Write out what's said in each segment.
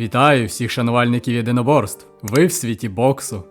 Вітаю всіх шанувальників єдиноборств. Ви в світі боксу.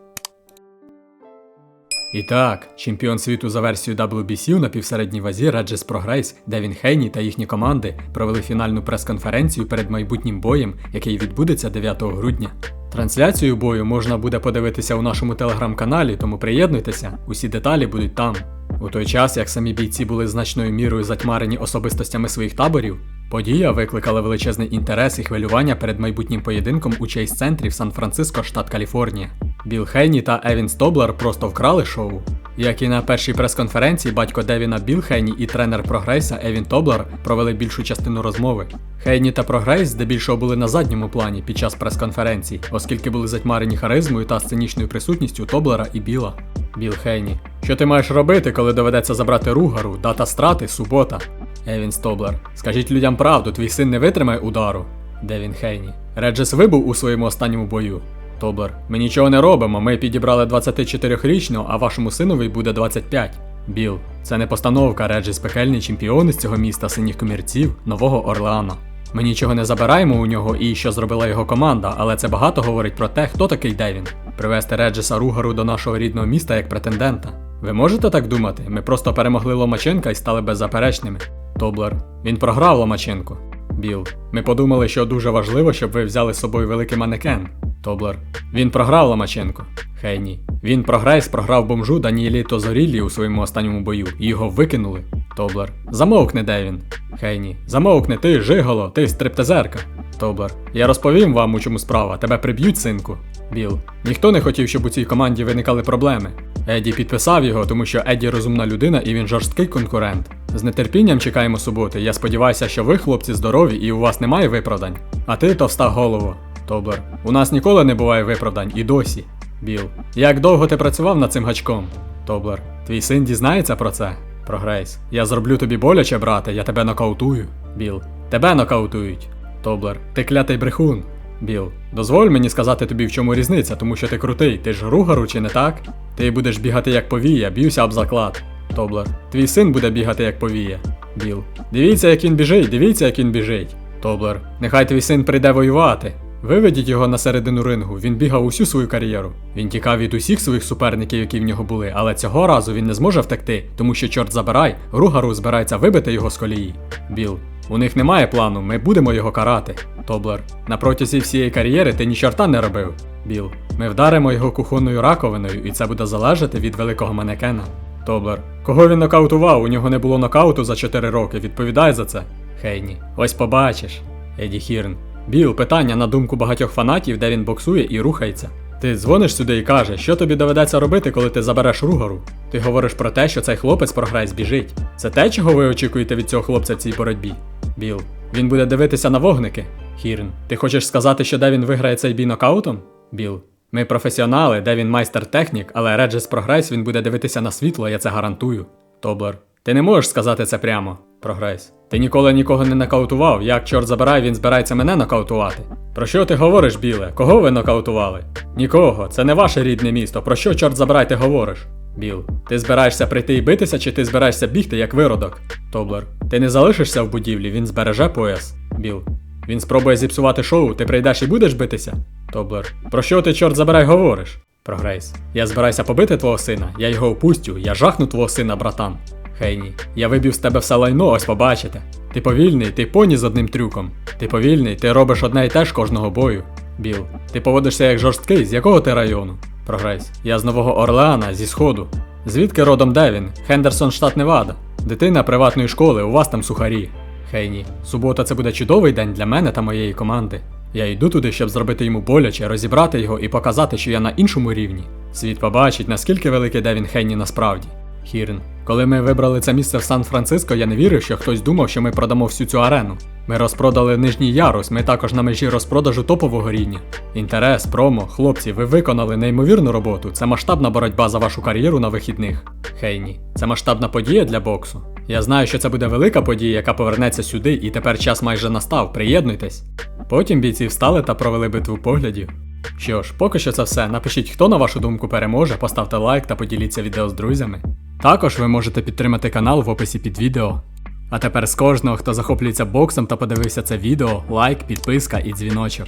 І так, чемпіон світу за версією WBC у напівсередній вазі Реджес Прогрейс, Девін Хейні та їхні команди провели фінальну прес-конференцію перед майбутнім боєм, який відбудеться 9 грудня. Трансляцію бою можна буде подивитися у нашому телеграм-каналі, тому приєднуйтеся, усі деталі будуть там. У той час, як самі бійці були значною мірою затьмарені особистостями своїх таборів, подія викликала величезний інтерес і хвилювання перед майбутнім поєдинком у чейз-центрі в Сан-Франциско, штат Каліфорнія. Біл Хейні та Евін Стоблер просто вкрали шоу. Як і на першій прес-конференції, батько Девіна Біл Хейні і тренер Прогрейса Евін Тоблер провели більшу частину розмови. Хейні та Прогрейс здебільшого були на задньому плані під час прес-конференції, оскільки були затьмарені харизмою та сценічною присутністю Тоблера і Біла. Біл Хейні. Що ти маєш робити, коли доведеться забрати Ругару, дата страти, субота? Евін Стоблер. Скажіть людям правду, твій син не витримає удару. Девін Хейні. Реджес вибув у своєму останньому бою. Тоблер. Ми нічого не робимо. Ми підібрали 24-річного, а вашому синові буде 25. Біл. Це не постановка, Реджес пекельний чемпіон із цього міста синіх комірців, Нового Орлеана. Ми нічого не забираємо у нього і що зробила його команда, але це багато говорить про те, хто такий Девін. Привести Реджеса Ругару до нашого рідного міста як претендента. Ви можете так думати? Ми просто перемогли Ломаченка і стали беззаперечними. Тоблер. Він програв Ломаченко. Біл. Ми подумали, що дуже важливо, щоб ви взяли з собою великий манекен. Тоблер. Він програв Ломаченко. Хейні. Він програйс програв бомжу Даніелі Тозоріллі у своєму останньому бою його викинули. Тоблер. Замовкни, Девін. Хейні. Замовкни, ти жиголо, ти стриптизерка. Тоблер. Я розповім вам, у чому справа. Тебе приб'ють, синку. Біл. Ніхто не хотів, щоб у цій команді виникали проблеми. Еді підписав його, тому що Еді розумна людина і він жорсткий конкурент. З нетерпінням чекаємо суботи. Я сподіваюся, що ви, хлопці, здорові і у вас немає виправдань. А ти товста голово. Тоблер. У нас ніколи не буває виправдань і досі. Біл. Як довго ти працював над цим гачком? Тоблер. Твій син дізнається про це? Прогрейс. Я зроблю тобі боляче, брате, я тебе нокаутую. Біл. Тебе нокаутують. Тоблер. Ти клятий брехун. Біл. Дозволь мені сказати тобі, в чому різниця, тому що ти крутий, ти ж ругару чи не так? Ти будеш бігати як повія, б'юся об заклад. Тоблер. Твій син буде бігати як повія. Біл. Дивіться, як він біжить, дивіться, як він біжить. Тоблер. Нехай твій син прийде воювати. Виведіть його на середину рингу, він бігав усю свою кар'єру. Він тікав від усіх своїх суперників, які в нього були, але цього разу він не зможе втекти, тому що, чорт забирай, Ругару збирається вибити його з колії. Біл. У них немає плану, ми будемо його карати. Тоблер. На протязі всієї кар'єри ти ні чорта не робив. Біл. Ми вдаримо його кухонною раковиною, і це буде залежати від великого манекена. Тоблер. Кого він нокаутував? У нього не було нокауту за 4 роки. Відповідай за це. Хейні. Ось побачиш. Еді Хірн. Біл, питання на думку багатьох фанатів, де він боксує і рухається. Ти дзвониш сюди і кажеш, що тобі доведеться робити, коли ти забереш ругару. Ти говориш про те, що цей хлопець програє збіжить. Це те, чого ви очікуєте від цього хлопця в цій боротьбі? Біл. Він буде дивитися на вогники. Хірн. Ти хочеш сказати, що Девін виграє цей бій нокаутом? Біл. Ми професіонали, Девін майстер технік, але Реджес Прогрейс він буде дивитися на світло, я це гарантую. Тоблер. Ти не можеш сказати це прямо. Прогрейс. Ти ніколи нікого не нокаутував. Як чорт забирай, він збирається мене нокаутувати. Про що ти говориш, біле? Кого ви нокаутували? Нікого, це не ваше рідне місто. Про що, чорт забирай, ти говориш? Біл. Ти збираєшся прийти і битися, чи ти збираєшся бігти як виродок? Тоблер. Ти не залишишся в будівлі, він збереже пояс. Біл. Він спробує зіпсувати шоу, ти прийдеш і будеш битися? Тоблер. Про що ти, чорт забирай, говориш? Прогрейс. Я збираюся побити твого сина, я його опустю, я жахну твого сина, братан. Хейні, я виб'ю з тебе все лайно, ось побачите. Ти повільний, ти поні з одним трюком. Ти повільний, ти робиш одне і те ж кожного бою. Біл, ти поводишся як жорсткий, з якого ти району? Прогрейс. Я з Нового Орлеана, зі сходу. Звідки родом Девін? Хендерсон, штат Невада. Дитина приватної школи, у вас там сухарі. Хейні, субота це буде чудовий день для мене та моєї команди. Я йду туди, щоб зробити йому боляче, розібрати його і показати, що я на іншому рівні. Світ побачить, наскільки великий Девін Хейні насправді. Хірн. Коли ми вибрали це місце в Сан-Франциско, я не вірив, що хтось думав, що ми продамо всю цю арену. Ми розпродали нижній ярус, ми також на межі розпродажу топового рівня. Інтерес, промо, хлопці, ви виконали неймовірну роботу. Це масштабна боротьба за вашу кар'єру на вихідних. Хейні, це масштабна подія для боксу. Я знаю, що це буде велика подія, яка повернеться сюди, і тепер час майже настав. Приєднуйтесь. Потім бійці встали та провели битву поглядів. Що ж, поки що це все. Напишіть, хто на вашу думку переможе, поставте лайк та поділіться відео з друзями. Також ви можете підтримати канал в описі під відео. А тепер з кожного, хто захоплюється боксом та подивився це відео, лайк, підписка і дзвіночок.